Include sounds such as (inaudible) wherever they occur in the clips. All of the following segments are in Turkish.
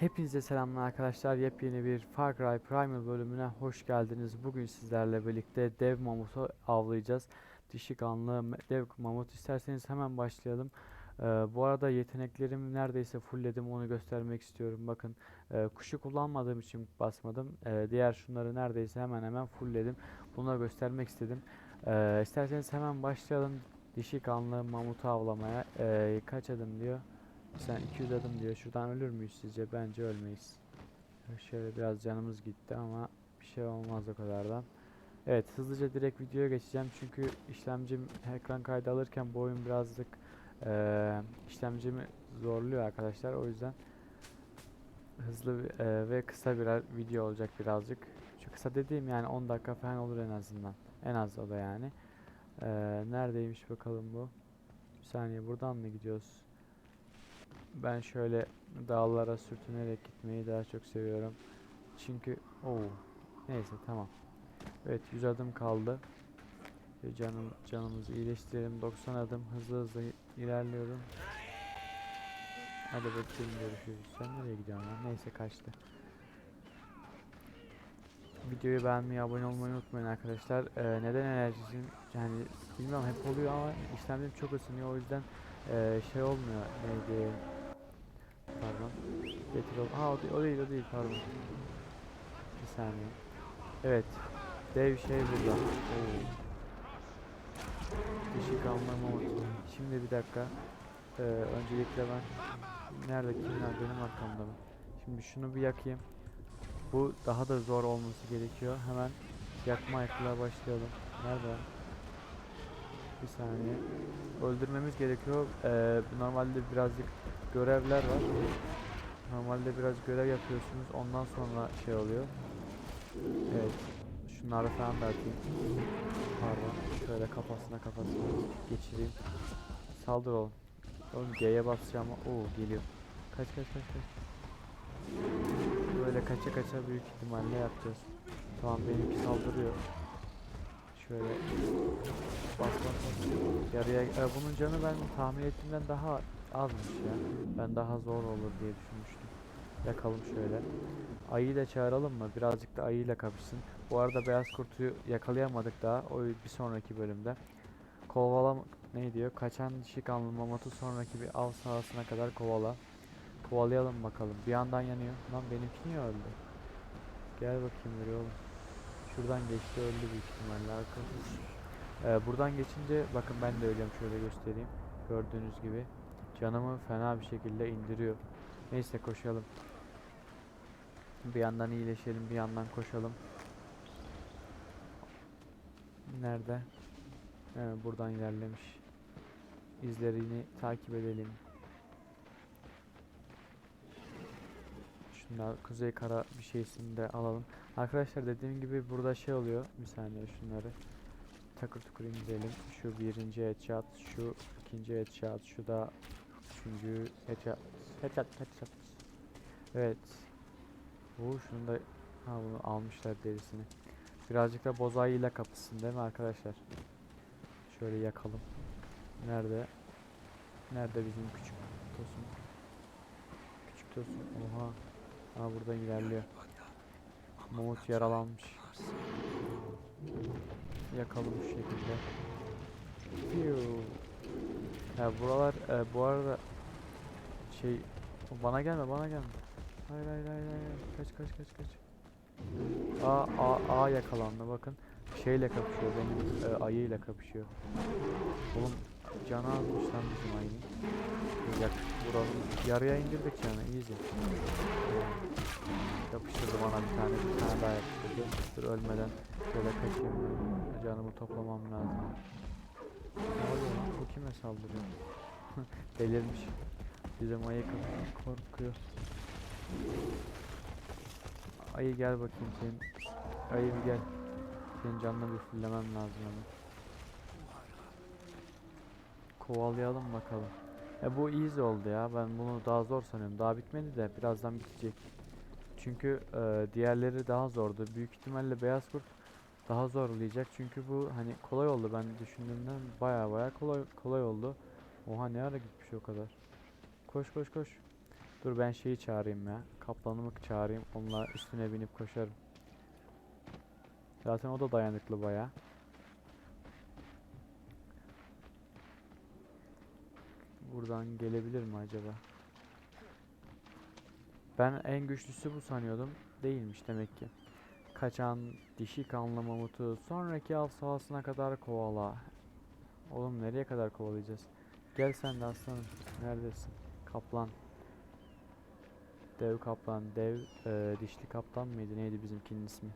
Hepinize selamlar arkadaşlar. Yepyeni bir Far Cry Primal bölümüne hoş geldiniz. Bugün sizlerle birlikte dev mamutu avlayacağız. Dişi kanlı dev mamut. İsterseniz hemen başlayalım. Ee, bu arada yeteneklerimi neredeyse fullledim. Onu göstermek istiyorum. Bakın e, kuşu kullanmadığım için basmadım. Ee, diğer şunları neredeyse hemen hemen fullledim. Bunu göstermek istedim. Ee, isterseniz hemen başlayalım. Dişi kanlı mamutu avlamaya. Ee, kaç adım diyor? Sen 200 adım diyor. Şuradan ölür müyüz sizce? Bence ölmeyiz. Şöyle biraz canımız gitti ama bir şey olmaz o kadardan. Evet hızlıca direkt videoya geçeceğim çünkü işlemcim ekran kaydı alırken bu oyun birazcık eee işlemcimi zorluyor arkadaşlar. O yüzden hızlı eee, ve kısa bir video olacak birazcık. Şu kısa dediğim yani 10 dakika falan olur en azından. En az o da yani. Eee, neredeymiş bakalım bu. Bir saniye buradan mı gidiyoruz? Ben şöyle dağlara sürtünerek gitmeyi daha çok seviyorum. Çünkü o neyse tamam. Evet 100 adım kaldı. Canım canımızı iyileştirelim. 90 adım hızlı hızlı ilerliyorum. Hadi bakayım görüşürüz. Sen nereye gidiyorsun lan? Neyse kaçtı. Videoyu beğenmeyi, abone olmayı unutmayın arkadaşlar. Ee, neden enerjisi yani bilmiyorum hep oluyor ama işlemcim çok ısınıyor o yüzden ee, şey olmuyor. Neydi? Pardon. Getir ol. Ha o, de- o değil o değil pardon. Bir saniye. Evet. Dev şey burada. Oo. Dişi kalma mamut. Şimdi bir dakika. Ee, öncelikle ben nerede kimler benim arkamda mı? Şimdi şunu bir yakayım. Bu daha da zor olması gerekiyor. Hemen yakma yakla başlayalım. Nerede? Bir saniye. Öldürmemiz gerekiyor. Ee, normalde birazcık görevler var. Normalde biraz görev yapıyorsunuz. Ondan sonra şey oluyor. Evet. Şunları falan da atayım. Pardon. Şöyle kafasına kafasına geçireyim. Saldır oğlum. Oğlum G'ye basacağım. Oo geliyor. Kaç kaç kaç kaç. Böyle kaça kaça büyük ihtimalle yapacağız. Tamam benimki saldırıyor. Şöyle bas bas bas. Yarıya e, bunun canı ben tahmin ettiğimden daha azmış ya. Ben daha zor olur diye düşünmüştüm. Yakalım şöyle. Ayıyı da çağıralım mı? Birazcık da ayıyla kapışsın. Bu arada beyaz kurtu yakalayamadık daha. O bir sonraki bölümde. Kovalam ne diyor? Kaçan dişi kanlı mamutu sonraki bir av sahasına kadar kovala. Kovalayalım bakalım. Bir yandan yanıyor. Lan benimki niye öldü? Gel bakayım buraya oğlum. Şuradan geçti öldü büyük ihtimalle arkadaşlar. Ee, buradan geçince bakın ben de ölüyorum şöyle göstereyim. Gördüğünüz gibi canımı fena bir şekilde indiriyor. Neyse koşalım. Bir yandan iyileşelim, bir yandan koşalım. Nerede? Evet, buradan ilerlemiş. İzlerini takip edelim. Şunlar Kuzey Kara bir şeysini de alalım. Arkadaşlar dediğim gibi burada şey oluyor. Bir saniye şunları takır tukur indirelim. Şu birinci headshot, şu ikinci headshot, şu da üçüncü headshot. Headshot, headshot. Evet. Bu şunu da ha bunu almışlar derisini. Birazcık da bozayıyla kapışsın değil mi arkadaşlar? Şöyle yakalım. Nerede? Nerede bizim küçük tosun? Küçük tosun. Oha. Ha burada ilerliyor. Mamut yaralanmış. Yakalım şu şekilde. Piu. Ya buralar e, bu arada şey bana gelme bana gelme. Hayır hayır hayır hayır. Kaç kaç kaç kaç. A A A yakalandı bakın. Şeyle kapışıyor benim e, ayıyla kapışıyor. Oğlum canı almış lan bizim ayının. Yak vuralım. Yarıya indirdik canı easy. Yapıştırdı bana bir tane bir tane daha yapıştırdı. Dur ölmeden şöyle kaçayım. Canımı toplamam lazım. Ne oluyor? Bu kime saldırıyor? (laughs) Delirmiş. Bizim ayı korkuyor. Ayı gel bakayım senin. Ayı bir gel. Senin canını bir fullemem lazım ama. Kovalayalım bakalım. E bu easy oldu ya. Ben bunu daha zor sanıyorum. Daha bitmedi de birazdan bitecek. Çünkü e, diğerleri daha zordu. Büyük ihtimalle beyaz kurt daha zorlayacak. Çünkü bu hani kolay oldu. Ben düşündüğümden baya baya kolay kolay oldu. Oha ne ara gitmiş o kadar. Koş koş koş. Dur ben şeyi çağırayım ya. Kaplanımı çağırayım. Onunla üstüne binip koşarım. Zaten o da dayanıklı baya. Buradan gelebilir mi acaba? Ben en güçlüsü bu sanıyordum. Değilmiş demek ki. Kaçan dişi kanlı mamutu sonraki av sahasına kadar kovala. Oğlum nereye kadar kovalayacağız? Gel sen de aslanım. Neredesin? Kaplan. Dev kaplan. Dev e, dişli kaplan mıydı? Neydi bizimkinin ismi?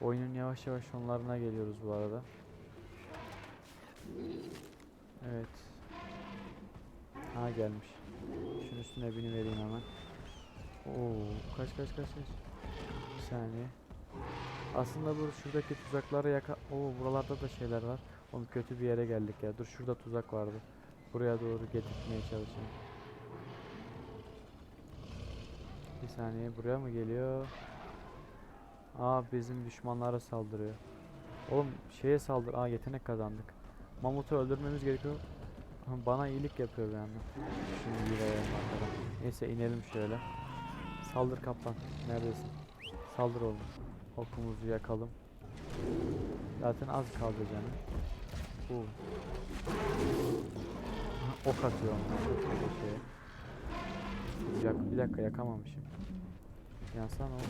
Oyunun yavaş yavaş sonlarına geliyoruz bu arada. Evet. Ha gelmiş. Şunun üstüne binivereyim hemen. Oo, kaç kaç kaç kaç. Bir saniye. Aslında bu şuradaki tuzakları yaka... Oo, buralarda da şeyler var. Oğlum kötü bir yere geldik ya. Dur şurada tuzak vardı. Buraya doğru getirtmeye çalışayım. Bir saniye buraya mı geliyor? Aa bizim düşmanlara saldırıyor. Oğlum şeye saldır. Aa yetenek kazandık. Mamut'u öldürmemiz gerekiyor. Bana iyilik yapıyor bir. Şimdi yürüyelim arkadan. Neyse inelim şöyle. Saldır kaplan. Neredesin? Saldır oğlum. Okumuzu yakalım. Zaten az kaldı canım. Aha, Ok atıyor onlar. şöyle şeye. Yak, bir dakika yakamamışım. Yansana oğlum.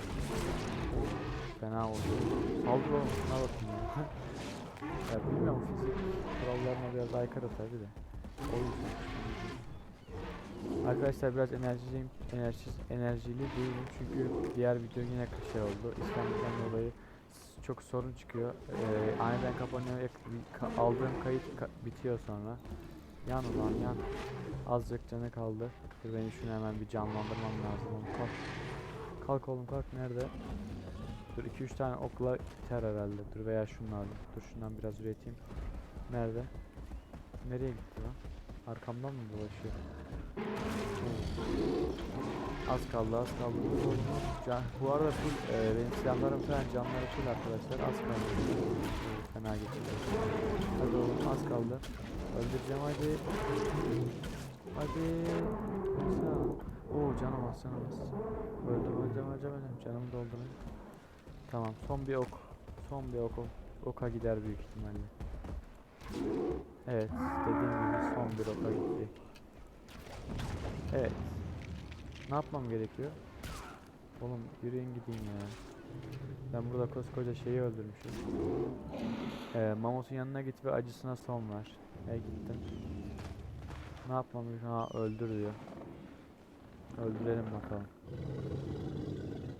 Fena oldu. Saldır oğlum şuna bakın ya. (laughs) ya bilmiyorum fizik kurallarına biraz aykırı tabi de. Arkadaşlar biraz enerjiliyim, enerjisiz, enerjili değilim çünkü diğer video yine şey oldu. İskambil'den dolayı çok sorun çıkıyor. Ee, aniden kapanıyor, aldığım kayıt ka- bitiyor sonra. Yan ulan yan. Azıcık canı kaldı. Dur beni şunu hemen bir canlandırmam lazım. Kalk. Kalk oğlum kalk nerede? Dur 2-3 tane okla biter herhalde. Dur veya şunlarla. Dur şundan biraz üreteyim. Nerede? Nereye gitti lan? Arkamdan mı dolaşıyor? Az kaldı az kaldı. Can, bu arada full e, benim silahlarım falan canları full arkadaşlar. Az kaldı. Fena gitti. Hadi oğlum az kaldı. Öldüreceğim hadi. Hadi. Oo canım az canım az. Öldüm öleceğim öleceğim öleceğim. Canımı doldurayım. Tamam son bir ok. Son bir ok. Oka gider büyük ihtimalle. Evet dediğim gibi son bir oka gitti. Evet. Ne yapmam gerekiyor? Oğlum yürüyün gideyim ya. Ben burada koskoca şeyi öldürmüşüm. Ee, Mamut'un yanına git ve acısına son ver. E gittim. Ne yapmam? Ha öldür diyor. Öldürelim bakalım.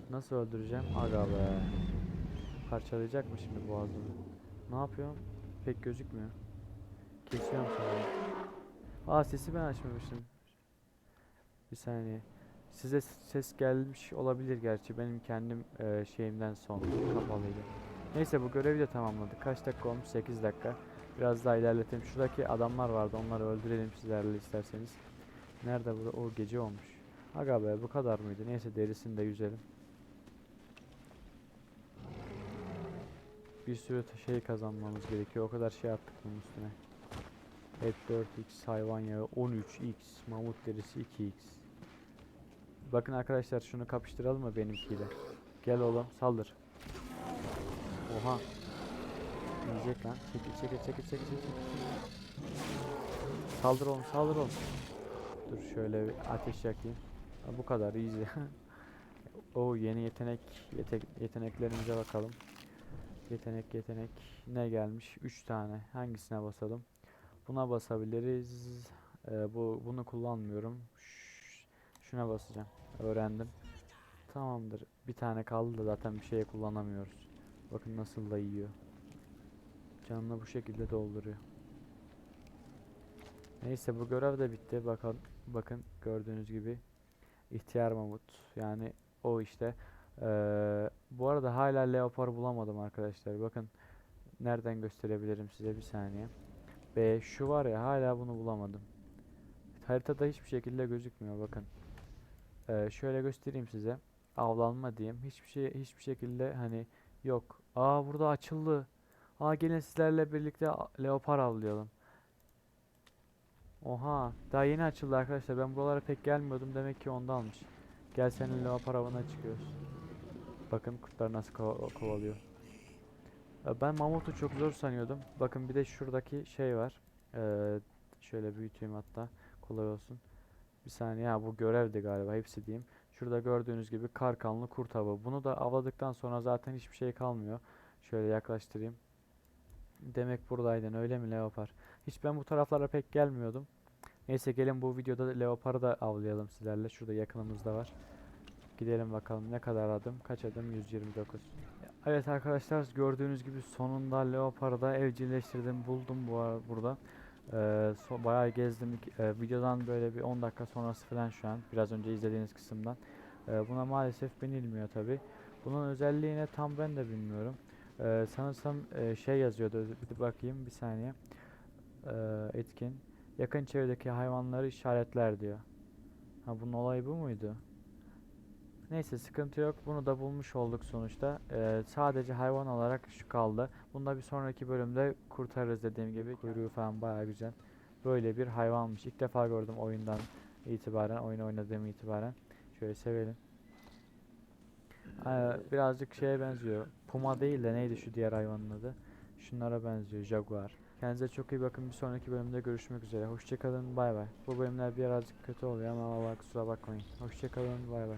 Nasıl öldüreceğim? Aga be. Parçalayacak mı şimdi boğazını? Ne yapıyorum? Pek gözükmüyor. Kesiyorum sana. Aa sesi ben açmamışım. Bir saniye. Size ses gelmiş olabilir gerçi. Benim kendim e, şeyimden son kapalıydı. Neyse bu görevi de tamamladık. Kaç dakika olmuş? 8 dakika. Biraz daha ilerletelim. Şuradaki adamlar vardı. Onları öldürelim sizlerle isterseniz. Nerede burada? O gece olmuş. Aga be bu kadar mıydı? Neyse derisini de yüzelim. Bir sürü şey kazanmamız gerekiyor. O kadar şey attık bunun üstüne. Et 4x, hayvan yağı 13x, mamut derisi 2x. Bakın arkadaşlar şunu kapıştıralım mı benimkiyle? Gel oğlum saldır. Oha. Yiyecek lan. Çekil çekil çekil çekil çekil. Saldır oğlum saldır oğlum. Dur şöyle bir ateş yakayım. Ha, bu kadar easy. (laughs) o yeni yetenek yetek, yeteneklerimize bakalım. Yetenek yetenek ne gelmiş? 3 tane. Hangisine basalım? Buna basabiliriz. Ee, bu bunu kullanmıyorum. Şuna basacağım. Öğrendim. Tamamdır. Bir tane kaldı da zaten bir şeye kullanamıyoruz. Bakın nasıl da yiyor. Canını bu şekilde dolduruyor. Neyse bu görev de bitti. Bakın bakın gördüğünüz gibi ihtiyar mamut yani o işte. Eee, bu arada hala leopar bulamadım arkadaşlar. Bakın nereden gösterebilirim size bir saniye. Be şu var ya hala bunu bulamadım. Haritada hiçbir şekilde gözükmüyor bakın. Eee, şöyle göstereyim size. Avlanma diyeyim. Hiçbir şey hiçbir şekilde hani yok. Aa burada açıldı. Aa gelin sizlerle birlikte leopar avlayalım. Oha daha yeni açıldı arkadaşlar. Ben buralara pek gelmiyordum. Demek ki ondanmış. Gel seninle leopar avına çıkıyoruz. Bakın kurtlar nasıl kova- kovalıyor. Ben mamutu çok zor sanıyordum. Bakın bir de şuradaki şey var. Ee, şöyle büyüteyim hatta. Kolay olsun. Bir saniye ha bu görevdi galiba hepsi diyeyim. Şurada gördüğünüz gibi karkanlı kurt avı. Bunu da avladıktan sonra zaten hiçbir şey kalmıyor. Şöyle yaklaştırayım. Demek buradaydın öyle mi leopar? Hiç ben bu taraflara pek gelmiyordum. Neyse gelin bu videoda leoparı da avlayalım sizlerle. Şurada yakınımızda var. Gidelim bakalım ne kadar adım? Kaç adım? 129. Evet arkadaşlar gördüğünüz gibi sonunda leoparı da evcilleştirdim. Buldum bu ara- burada. Ee, so- bayağı gezdim. İk- e, videodan böyle bir 10 dakika sonrası falan şu an. Biraz önce izlediğiniz kısımdan. Ee, buna maalesef binilmiyor tabi. Bunun özelliğini tam ben de bilmiyorum. Ee, sanırsam e, şey yazıyordu. Bir bakayım bir saniye. Ee, etkin. Yakın çevredeki hayvanları işaretler diyor. Ha bunun olayı bu muydu? Neyse sıkıntı yok. Bunu da bulmuş olduk sonuçta. Ee, sadece hayvan olarak şu kaldı. Bunu da bir sonraki bölümde kurtarırız dediğim gibi. Kuyruğu falan baya güzel. Böyle bir hayvanmış. İlk defa gördüm oyundan itibaren, oyun oynadığım itibaren. Şöyle sevelim. Ee, birazcık şeye benziyor. Puma değil de neydi şu diğer hayvanın adı? Şunlara benziyor. Jaguar. Kendinize çok iyi bakın. Bir sonraki bölümde görüşmek üzere. Hoşçakalın. Bay bay. Bu bölümler birazcık kötü oluyor ama Allah kusura bakmayın. Hoşçakalın. Bay bay.